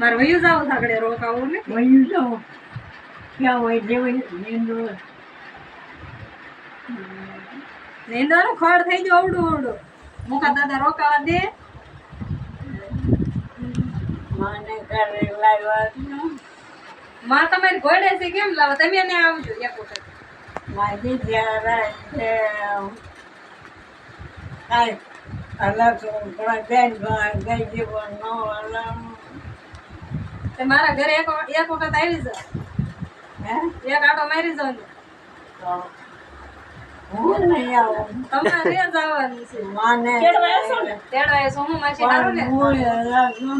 મારે વયું જાવ થાકડે રોકાવું ને. વયું જાવ ક્યાં હોય જે હોય નીંદો. નીંદવાનું ખડ થઈ ગયું અવડું અવડું. મુકા દાદા રોકાવા દે. માને કરે લાવ્યા માં તમારી ઘોડે છે કેમ લાવો? તમે ને આવજો એક વખત. મારી જ્યારે કાંઈ મારા ઘરે એક એક વખત આવી જાવ હે? એક આટો મારી જાવ હું નહીં આવું? તમારે જવાનું છે. માને તેડવા એ સોમુ માસી હારું ને પણ હું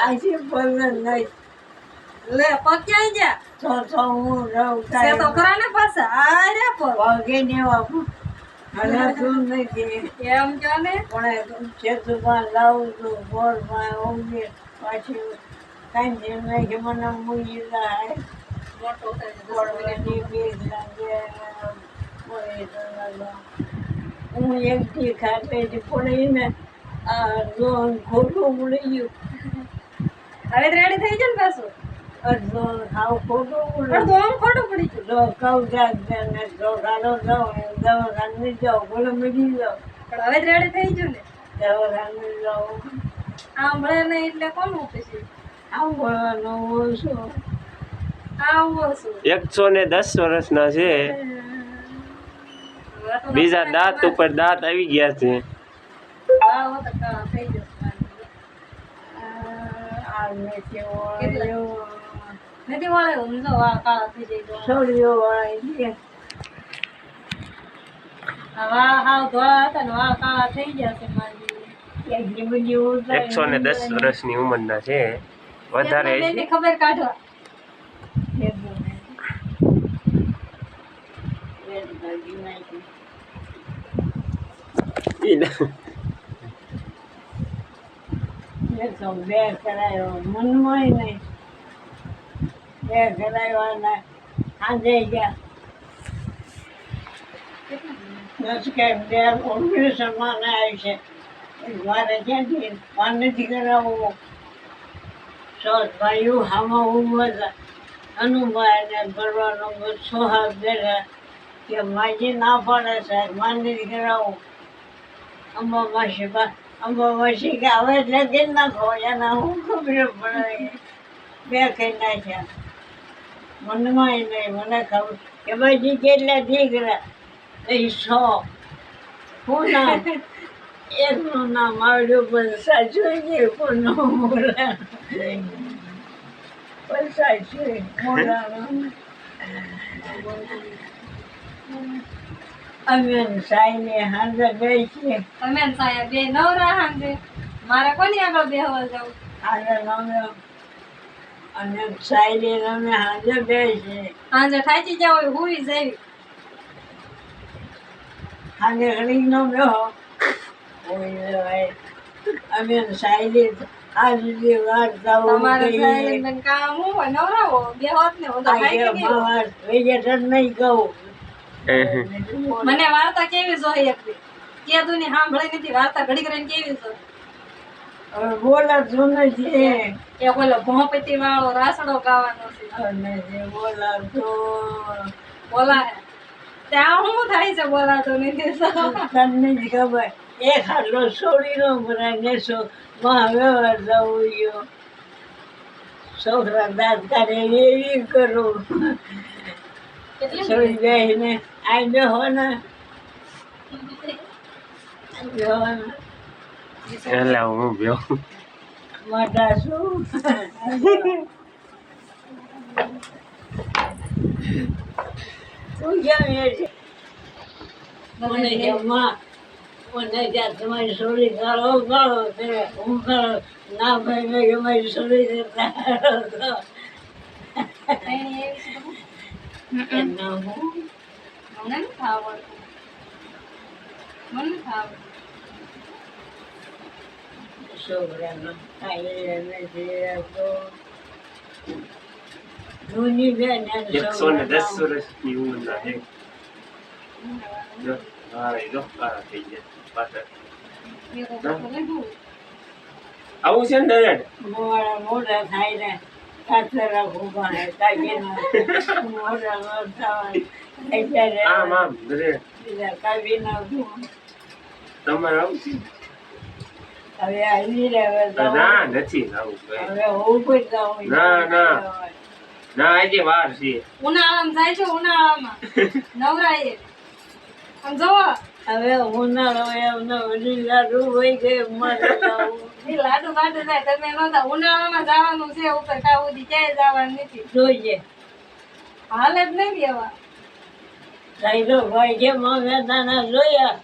આજી બોલે નહીં. લે ક્યાંય ગયા તો તો હું રહું છે તો કાંઈ. ખરા ને પાછા? આ રે પગ પગે ને વાપરું અલગનું એમ કયો ને? પણ ખેતરમાં લાવું છું બોરમાં ઊંઘે. પાછી કાંઈ જેમ નહીં કે મને મૂકી લાય. મોટો બોલવાની બીક લાગે તો. હું એકથી ખાતે પડીને આ લોન ખોટું મળી ગયું. હવે રેડી થઈ જાય ને પાછું? અડધો ખાવ ખોટું પણ આમ ખોટું પડી ગયું. તો કહું ને તો ગાડો જાઉં દવાખાને જાઉં બોલે મળી જાઉં પણ હવે રેડી થઈ ગયું ને. દવાખાને જાઉં સાંભળે નહીં એટલે કોનું પછી બોલવાનું આવું શું એકસો ને દસ વર્ષના છે. બીજા દાંત ઉપર દાંત આવી ગયા છે. આ નથી નથી વાળે ઊંઝો વાળ કાળા થઈ જાય તો છોડીઓ વાળી છે આ વાળ હાવ ધોળા હતા ને વાળ કાળા થઈ ગયા છે મારી એટલી બધી ઉતારી એકસો ને દસ વર્ષની ઉંમરના છે વધારે છે બેનની ખબર કાઢવા ઈ ન- એ તો બે કરાયો મનમાં નહીં બે ને સાંજે ગયા. દસ કે બે ઓગણીસો માં આવી છે. મારે ક્યાંથી પાન નથી સોસ ભાઈઓ હામાં ઊભા હતા અનુભાઈ ને ભરવાનો બસો હાથ બેઠા કે માજી ના પાડે સાહેબ માન કરાવવું. અંબા માસી બા અંબા માસી કે હવે કે નાખો એના હું ખબર પડે. બે કઈ નાખ્યા. મનમાં નહીં મને ખબર. કે ભાઈ કેટલા દીકરા એ સો. હું ના એનું નામ આવડ્યું પણ સાચું છે પણ ન બોલા પણ સાચું બોલાનું અમે સાઈને હાજર ગઈ છે તમે ને સાયા બે નવરા હાંજે. મારે કોની આગળ બેહવા જવું? હાજર અમે અને સાઈને અમે હાજર બે છે હાજર થાકી જાવ હોય હુઈ જવી હાજર ઘડી નો બેહો. અમે આજ સુધી વાત તમારે કામ હોય નવરા બે હોત ને હું તો થાકી ગઈ નહીં કહું મને વાર્તા કેવી જોઈએ કે તું ની સાંભળી નથી વાર્તા ઘડી કરીને કેવી છે હવે બોલાતું નથી એ બોલો ભોપતિ વાળો રાસડો ગાવાનો છે. અને જે બોલાતું બોલા ત્યાં શું થાય છે બોલાતો નથી તમને જ ખબર. એક હાટલો છોડીનો ભરાય ને સો માં વ્યવહાર જવું ગયો. છોકરા દાંત કાઢે એવી કરું. છોડી બેહો ને બેહો ને એટલે હું ત્યાં તમારી સોરી ગાળો ગાળો તે હું ગાળો ના ભાઈ મેં કે મારી સોળી દેતા એની એવી છે તો એમના હું મને નથી મને નથી આવડતું છોકરાનો કાંઈ નથી તો જૂની બેન અને એકસો ને દસ વર્ષની ઉંમરના છે હા. આવું છે ને મોડા મોટા થાય ને કાતર રાખવું પડે કાઢી મોટા અત્યારે આમ આમ કાઢી નાખવું તમારે આવું છે હવે આવી રહ્યા ના નથી આવું હવે હું કોઈ જાઉં ના, ના. ના આજે વાર છે. ઉનાળામાં જાય છે ઉનાળામાં. નવરાએ. આમ જોવો. હવે ઉનાળો એમને લાડુ હોય કે મારે લાડુ કાઢે જાય તમે નતા ઉનાળામાં જવાનું છે ઉપર કાઉદી ક્યાંય જવાનું નથી. જોઈએ. હાલ જ નહીં દેવા સાઈડો ભાઈ જે મમ્મી નાના જોયા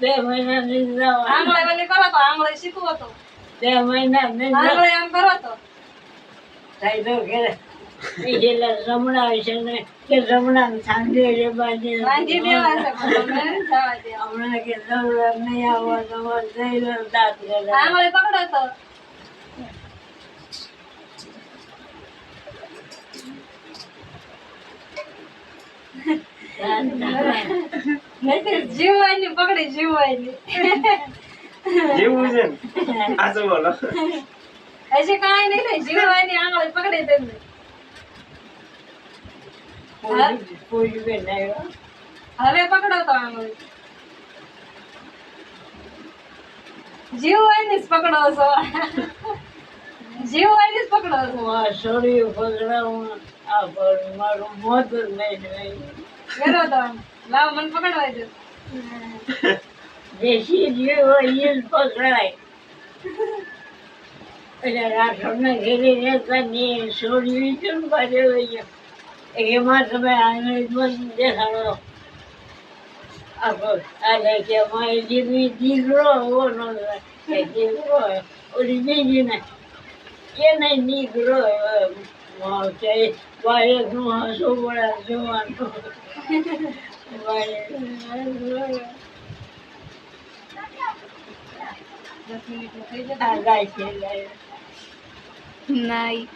બે મહિના જવા આંગળે વેલી કરો તો આંગળે શીખવો તો. બે મહિના નહીં આંગળે આમ કરો તો. સાઈડો ઘેરે. એ છેલ્લા છે ને કે જમણા સાંજે રે બાજે વાંધી દેવા છે પણ તમે જવા દે હમણાં કે જમણા નહીં આવવા તમારે જઈ દાંત કરે આંગળે પકડો તો. નહીં જીવવાની પકડી જીવવાની. જીવવું છે ને? આ બોલો? હજી કાંઈ નહીં થાય જીવવાની આંગળી પકડી તેમને. હવે પકડો તો આંગળી. જીવવાની જ પકડો છો. જીવવાની જ પકડો છો. આ શરીર પકડાવું આ પર મારું મોત જ નહીં કરો તો. લાવો, મને પકડવા દો. દેશી જે હોય એ પકડાય. એટલે રાઠોડને ઘેરે રહેતા ને સોરી કેમ પાડે હોય? એમાં તમે આને જ દેખાડો. આખો આલે કે મારી દીકરી દીકરો ન ને નહીં દીકરો માં કે બાળકનું હસવું જોવાનું ગાય છે ગાય. નહીં